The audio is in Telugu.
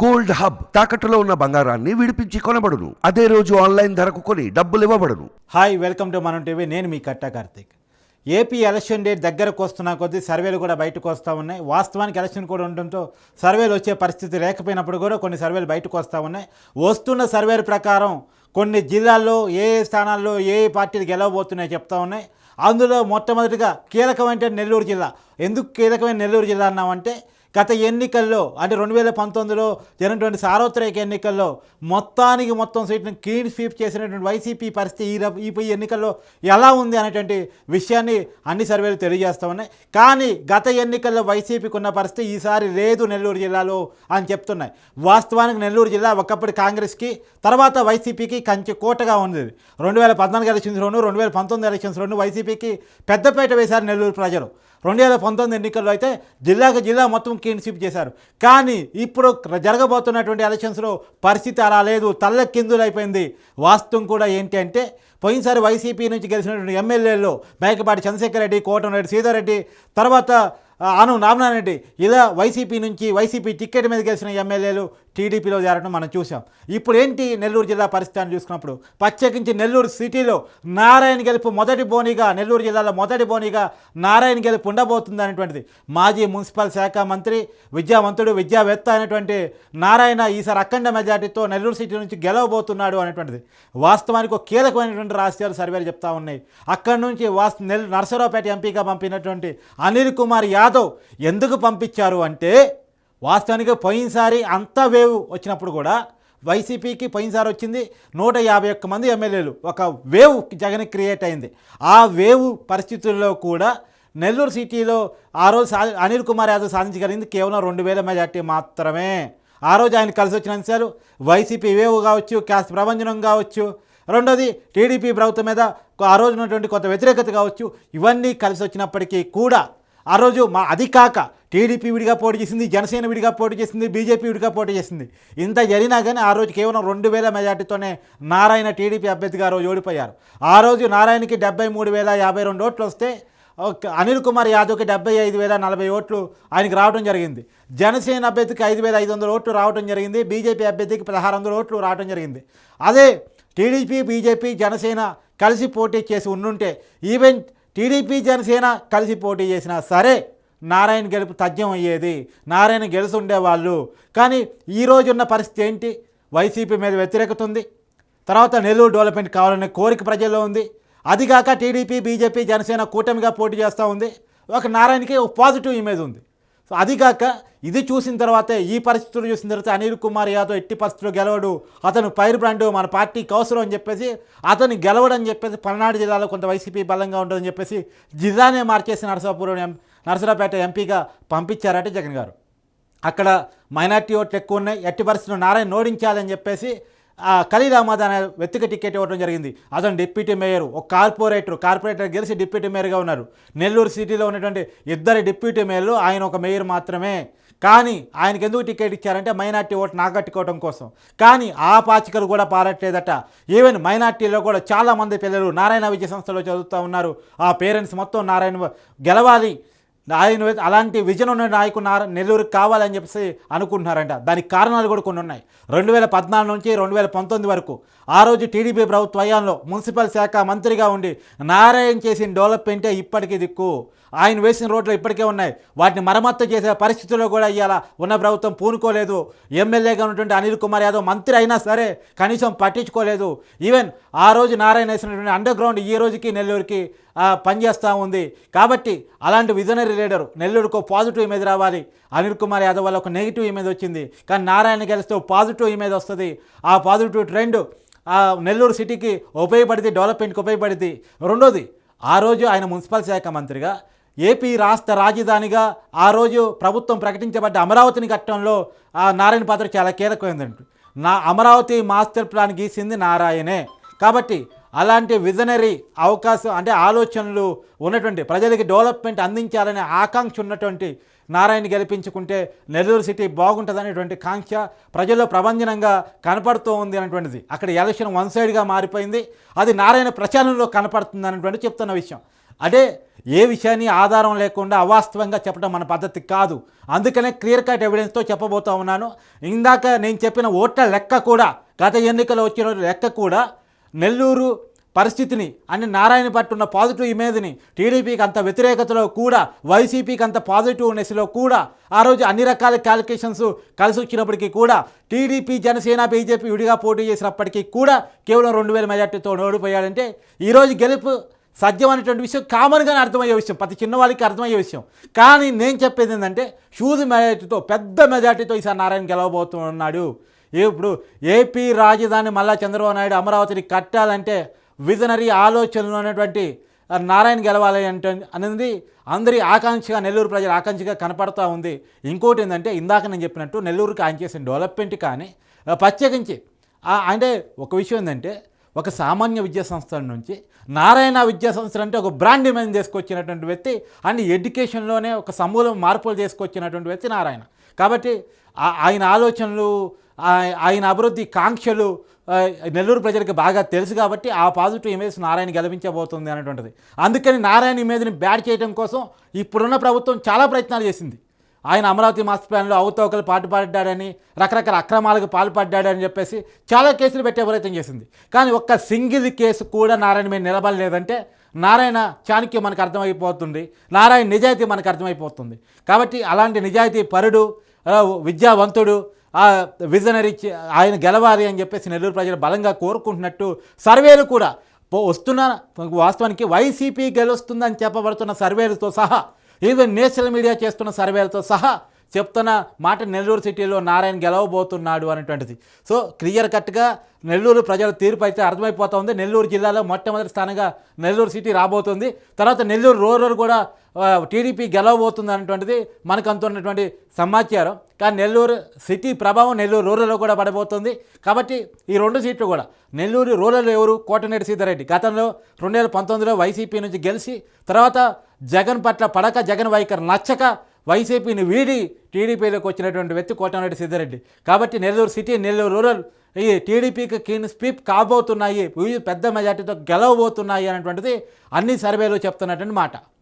గోల్డ్ హబ్ తాకట్టులో ఉన్న బంగారాన్ని విడిపించి కొనబడును. అదే రోజు ఆన్లైన్ ధరకు కొని డబ్బులు ఇవ్వబడును. హాయ్ వెల్కమ్ టు మనం టీవీ. నేను మీ Katta Karthik. AP election date దగ్గరకు వస్తున్న కొద్దీ సర్వేలు కూడా బయటకు వస్తూ ఉన్నాయి. వాస్తవానికి ఎలక్షన్ కూడా ఉండడంతో సర్వేలు వచ్చే పరిస్థితి లేకపోయినప్పుడు కూడా కొన్ని సర్వేలు బయటకు వస్తూ ఉన్నాయి. వస్తున్న సర్వేల ప్రకారం కొన్ని జిల్లాల్లో ఏ స్థానాల్లో ఏ ఏ పార్టీలు గెలవబోతున్నాయో చెప్తా ఉన్నాయి. అందులో మొట్టమొదటిగా కీలకమైన నెల్లూరు జిల్లా. ఎందుకు కీలకమైన నెల్లూరు జిల్లా అన్నామంటే గత ఎన్నికల్లో అంటే రెండు వేల పంతొమ్మిదిలో జరిగినటువంటి సార్వత్రిక ఎన్నికల్లో మొత్తానికి మొత్తం సీట్ను క్లీన్ స్వీప్ చేసినటువంటి వైసీపీ పరిస్థితి ఈ ఈ ఈ ఎన్నికల్లో ఎలా ఉంది అనేటువంటి విషయాన్ని అన్ని సర్వేలు తెలియజేస్తూ ఉన్నాయి. కానీ గత ఎన్నికల్లో వైసీపీకి ఉన్న పరిస్థితి ఈసారి లేదు నెల్లూరు జిల్లాలో అని చెప్తున్నాయి. వాస్తవానికి నెల్లూరు జిల్లా ఒకప్పుడు కాంగ్రెస్కి తర్వాత వైసీపీకి కంచి కోటగా ఉంది. రెండు వేల పద్నాలుగు ఎలక్షన్స్లోను రెండు వేల పంతొమ్మిది ఎలక్షన్స్లోను వైసీపీకి పెద్దపేట వేశారు నెల్లూరు ప్రజలు. రెండు వేల పంతొమ్మిది ఎన్నికల్లో అయితే జిల్లాకు జిల్లా మొత్తం క్లీన్ స్వీప్ చేశారు. కానీ ఇప్పుడు జరగబోతున్నటువంటి ఎలక్షన్స్లో పరిస్థితి అలా లేదు. తల్ల అయిపోయింది వాస్తవం కూడా ఏంటి అంటే పోయినసారి వైసీపీ నుంచి గెలిచినటువంటి ఎమ్మెల్యేలు మేకపాటి చంద్రశేఖర్ రెడ్డి కోటమిరెడ్డి సీతారెడ్డి తర్వాత ఆనం అను రామనారెడ్డి ఇలా వైసీపీ నుంచి వైసీపీ టికెట్ మీద గెలిచిన ఎమ్మెల్యేలు టీడీపీలో చేరడం మనం చూసాం ఇప్పుడు ఏంటి నెల్లూరు జిల్లా పరిస్థితి చూసుకున్నప్పుడు? ప్రత్యేకించి నెల్లూరు సిటీలో నారాయణ గెలుపు మొదటి బోనిగా నెల్లూరు జిల్లాలో మొదటి బోనిగా నారాయణ గెలుపు ఉండబోతుంది అనేటువంటిది మాజీ మున్సిపల్ శాఖ మంత్రి విద్యావంతుడు విద్యావేత్త అయినటువంటి నారాయణ ఈసారి అఖండ మెజార్టీతో నెల్లూరు సిటీ నుంచి గెలవబోతున్నాడు అనేటువంటిది వాస్తవానికి ఒక కీలకమైనటువంటి రహస్యాలు సర్వేలు చెప్తా ఉన్నాయి. అక్కడి నుంచి వాస్ నెల్ నరసరావుపేట ఎంపీగా పంపినటువంటి అనిల్ కుమార్ యాదవ్ ఎందుకు పంపించారు అంటే వాస్తవానికి పోయినసారి అంత వేవ్ వచ్చినప్పుడు కూడా వైసీపీకి పోయినసారి వచ్చింది నూట యాభై ఒక్క మంది ఎమ్మెల్యేలు. ఒక వేవ్ జగన్ క్రియేట్ అయింది. ఆ వేవ్ పరిస్థితుల్లో కూడా నెల్లూరు సిటీలో ఆ రోజు సా అనిల్ కుమార్ యాదవ్ సాధించగలిగింది కేవలం రెండు వేల మెజార్టీ మాత్రమే. ఆ రోజు ఆయన కలిసి వచ్చిన అంశాలు వైసీపీ వేవ్ కావచ్చు కాస్త ప్రభంజనం కావచ్చు రెండోది టీడీపీ ప్రభుత్వం మీద ఆ రోజు ఉన్నటువంటి కొంత వ్యతిరేకత కావచ్చు ఇవన్నీ కలిసి వచ్చినప్పటికీ కూడా ఆ రోజు మా అది కాక టీడీపీ విడిగా పోటీ చేసింది జనసేన విడిగా పోటీ చేసింది బీజేపీ విడిగా పోటీ చేసింది. ఇంత జరిగినా కానీ ఆ రోజు కేవలం రెండు వేల మెజార్టీతోనే నారాయణ టీడీపీ అభ్యర్థిగా ఆ రోజు ఓడిపోయారు. ఆ రోజు నారాయణకి డెబ్బై మూడు వేల యాభై రెండు ఓట్లు వస్తే అనిల్ కుమార్ యాదవ్కి డెబ్బై ఐదు వేల నలభై ఓట్లు ఆయనకి రావడం జరిగింది. జనసేన అభ్యర్థికి ఐదు వేల ఐదు వందల ఓట్లు రావడం జరిగింది. బీజేపీ అభ్యర్థికి పదహారు వందల ఓట్లు రావడం జరిగింది. అదే టీడీపీ బీజేపీ జనసేన కలిసి పోటీ చేసి ఉండుంటే ఈవెన్ టీడీపీ జనసేన కలిసి పోటీ చేసినా సరే నారాయణ గెలుపు తథ్యం అయ్యేది. నారాయణ గెలిచి ఉండేవాళ్ళు కానీ ఈరోజు ఉన్న పరిస్థితి ఏంటి? వైసీపీ మీద వ్యతిరేకత ఉంది తర్వాత నెల్లూరు డెవలప్మెంట్ కావాలనే కోరిక ప్రజల్లో ఉంది. అదిగాక టీడీపీ బీజేపీ జనసేన కూటమిగా పోటీ చేస్తూ ఉంది. ఒక నారాయణకి ఒక పాజిటివ్ ఇమేజ్ ఉంది. సో అదిగాక ఇది చూసిన తర్వాతే ఈ పరిస్థితులు చూసిన తర్వాత అనిల్ కుమార్ యాదవ్ ఎట్టి పరిస్థితులు గెలవడు. అతను పైరు బ్రాండు మన పార్టీకి అవసరం అని చెప్పేసి అతను గెలవడని చెప్పేసి పల్నాడు జిల్లాలో కొంత వైసీపీ బలంగా ఉంటుందని చెప్పేసి జిల్లానే మార్చేసి నరసాపురం ఎం నరసరాపేట ఎంపీగా పంపించారట జగన్ గారు. అక్కడ మైనార్టీ ఓట్లు ఎక్కువ ఉన్నాయి. ఎట్టి పరిస్థితులు నారాయణ ఓడించాలని చెప్పేసి ఖలీల్ అహ్మద్ అనే వ్యక్తికి టికెట్ ఇవ్వడం జరిగింది. అతను డిప్యూటీ మేయర్ ఒక కార్పొరేటర్ కార్పొరేటర్ గెలిచి డిప్యూటీ మేయర్గా ఉన్నారు. నెల్లూరు సిటీలో ఉన్నటువంటి ఇద్దరు డిప్యూటీ మేయర్లు ఆయన ఒక మేయర్ మాత్రమే. కానీ ఆయనకి ఎందుకు టికెట్ ఇచ్చారంటే మైనార్టీ ఓటు నాగట్టుకోవడం కోసం. కానీ ఆ పాచికలు కూడా పారట్లేదట. ఈవెన్ మైనార్టీలో కూడా చాలామంది పిల్లలు నారాయణ విద్యా సంస్థలో చదువుతూ ఉన్నారు. ఆ పేరెంట్స్ మొత్తం నారాయణ గెలవాలి. ఆయన అలాంటి విజన్ ఉన్న నాయకుడు నార నెల్లూరుకి కావాలని చెప్పేసి అనుకుంటున్నారంట. దానికి కారణాలు కూడా కొన్ని ఉన్నాయి. రెండు వేల పద్నాలుగు నుంచి రెండు వేల పంతొమ్మిది వరకు ఆ రోజు టీడీపీ ప్రభుత్వయంలో మున్సిపల్ శాఖ మంత్రిగా ఉండి నారాయణ చేసిన డెవలప్మెంటే ఇప్పటికీ దిక్కు. ఆయన వేసిన రోడ్లు ఇప్పటికే ఉన్నాయి. వాటిని మరమ్మత్తు చేసే పరిస్థితుల్లో కూడా ఇవాళ ఉన్న ప్రభుత్వం పూనుకోలేదు. ఎమ్మెల్యేగా ఉన్నటువంటి అనిల్ కుమార్ యాదవ్ మంత్రి అయినా సరే కనీసం పట్టించుకోలేదు. ఈవెన్ ఆ రోజు నారాయణ వేసినటువంటి అండర్ గ్రౌండ్ ఈ రోజుకి నెల్లూరుకి పనిచేస్తూ ఉంది. కాబట్టి అలాంటి విజనరీ లీడర్ నెల్లూరుకు పాజిటివ్ ఇమేజ్ రావాలి. అనిల్ కుమార్ యాదవ్ వల్ల ఒక నెగిటివ్ ఇమేజ్ వచ్చింది. కానీ నారాయణ గెలిస్తే పాజిటివ్ ఇమేజ్ వస్తుంది. ఆ పాజిటివ్ ట్రెండ్ ఆ నెల్లూరు సిటీకి ఉపయోగపడింది డెవలప్మెంట్కి ఉపయోగపడింది రెండోది ఆ రోజు ఆయన మున్సిపల్ శాఖ మంత్రిగా ఏపీ రాష్ట్ర రాజధానిగా ఆ రోజు ప్రభుత్వం ప్రకటించబడ్డ అమరావతిని కట్టడంలో ఆ నారాయణ పాత్ర చాలా కీలకమైందండి నా అమరావతి మాస్టర్ ప్లాన్ గీసింది నారాయణే. కాబట్టి అలాంటి విజనరీ అవకాశం అంటే ఆలోచనలు ఉన్నటువంటి ప్రజలకి డెవలప్మెంట్ అందించాలనే ఆకాంక్ష ఉన్నటువంటి నారాయణ గెలిపించుకుంటే నెల్లూరు సిటీ బాగుంటుందనేటువంటి కాంక్ష ప్రజల్లో ప్రభంజనంగా కనపడుతూ ఉంది అనేటువంటిది. అక్కడ ఎలక్షన్ వన్ సైడ్గా మారిపోయింది. అది నారాయణ ప్రచారంలో కనపడుతుంది అనేటువంటి చెప్తున్న విషయం. అదే ఏ విషయాన్ని ఆధారం లేకుండా అవాస్తవంగా చెప్పడం మన పద్ధతి కాదు. అందుకనే క్లియర్ కట్ ఎవిడెన్స్తో చెప్పబోతా ఉన్నాను. ఇందాక నేను చెప్పిన ఓట్ల లెక్క కూడా గత ఎన్నికలు వచ్చిన లెక్క కూడా నెల్లూరు పరిస్థితిని అని నారాయణ పట్టు ఉన్న పాజిటివ్ ఇమేజ్ని టీడీపీకి అంత వ్యతిరేకతలో కూడా వైసీపీకి అంత పాజిటివ్నెస్లో కూడా ఆ రోజు అన్ని రకాల క్యాలిక్యులేషన్స్ కలిసి వచ్చినప్పటికీ కూడా టీడీపీ జనసేన బీజేపీ విడిగా పోటీ చేసినప్పటికీ కూడా కేవలం రెండు వేల మెజార్టీతో ఓడిపోయాడంటే ఈరోజు గెలుపు సత్యం అనేటువంటి విషయం కామన్గానే అర్థమయ్యే విషయం. ప్రతి చిన్నవాళ్ళకి అర్థమయ్యే విషయం. కానీ నేను చెప్పేది ఏంటంటే షూజ్ మెజార్టీతో పెద్ద మెజార్టీతో ఈసారి నారాయణ గెలవబోతున్నాడు. ఇప్పుడు ఏపీ రాజధాని మళ్ళా చంద్రబాబు నాయుడు అమరావతిని కట్టాలంటే విజనరీ ఆలోచనలు అనేటువంటి నారాయణ గెలవాలి అంటే అనేది. అందరి ఆకాంక్షగా నెల్లూరు ప్రజల ఆకాంక్షగా కనపడతా ఉంది. ఇంకోటి ఏంటంటే ఇందాక నేను చెప్పినట్టు నెల్లూరుకి ఆయన చేసిన డెవలప్మెంట్ కానీ ప్రత్యేకించి అంటే ఒక విషయం ఏంటంటే ఒక సామాన్య విద్యా సంస్థల నుంచి నారాయణ విద్యా సంస్థలు అంటే ఒక బ్రాండ్ ఇమేజ్ తీసుకొచ్చినటువంటి వ్యక్తి అండ్ ఎడ్యుకేషన్లోనే ఒక సమూలం మార్పులు తీసుకొచ్చినటువంటి వ్యక్తి నారాయణ. కాబట్టి ఆయన ఆలోచనలు ఆయన అభివృద్ధి కాంక్షలు నెల్లూరు ప్రజలకు బాగా తెలుసు కాబట్టి ఆ పాజిటివ్ ఇమేజ్ నారాయణ గెలిపించబోతుంది అనేటువంటిది. అందుకని నారాయణ ఇమేజ్ని బ్యాడ్ చేయడం కోసం ఇప్పుడున్న ప్రభుత్వం చాలా ప్రయత్నాలు చేసింది. ఆయన అమరావతి మాస్టర్ ప్లాన్లో అవతవకలు పాటుపడ్డాడని రకరకాల అక్రమాలకు పాల్పడ్డాడని చెప్పేసి చాలా కేసులు పెట్టే ప్రయత్నం చేసింది. కానీ ఒక్క సింగిల్ కేసు కూడా నారాయణ మీద నిలబడలేదంటే నారాయణ చాణక్యం మనకు అర్థమైపోతుంది నారాయణ నిజాయితీ మనకు అర్థమైపోతుంది. కాబట్టి అలాంటి నిజాయితీ పరుడు విద్యావంతుడు ఆ విజనరీ ఆయన గెలవాలి అని చెప్పేసి నెల్లూరు ప్రజలు బలంగా కోరుకుంటున్నట్టు సర్వేలు కూడా వస్తున్న వాస్తవానికి వైసీపీ గెలుస్తుందని చెప్పబడుతున్న సర్వేలతో సహా ఈవెన్ నేషనల్ మీడియా చేస్తున్న సర్వేలతో సహా చెప్తున్న మాట నెల్లూరు సిటీలో నారాయణ గెలవబోతున్నాడు అనేటువంటిది. సో క్లియర్ కట్గా నెల్లూరు ప్రజల తీర్పు అయితే అర్థమైపోతుంది. నెల్లూరు జిల్లాలో మొట్టమొదటి స్థానంగా నెల్లూరు సిటీ రాబోతుంది. తర్వాత నెల్లూరు రూరల్ కూడా టీడీపీ గెలవబోతుంది అనేటువంటిది మనకు అందుతున్నటువంటి సమాచారం. కానీ నెల్లూరు సిటీ ప్రభావం నెల్లూరు రూరల్లో కూడా పడబోతుంది. కాబట్టి ఈ రెండు సీట్లు కూడా నెల్లూరు రూరల్ ఎవరు? కోటనేటి సీతారెడ్డి. గతంలో రెండు వేల పంతొమ్మిదిలో వైసీపీ నుంచి గెలిచి తర్వాత జగన్ పట్ల పడక జగన్ వైఖరి నచ్చక వైసీపీని వీడి టీడీపీలోకి వచ్చినటువంటి వ్యక్తి కోటమిరెడ్డి సిద్ధారెడ్డి కాబట్టి నెల్లూరు సిటీ నెల్లూరు రూరల్ ఈ టీడీపీకి కీన్ స్పీప్ కాబోతున్నాయి. పెద్ద మెజార్టీతో గెలవబోతున్నాయి అనేటువంటిది అన్ని సర్వేలు చెప్తున్నటువంటి మాట.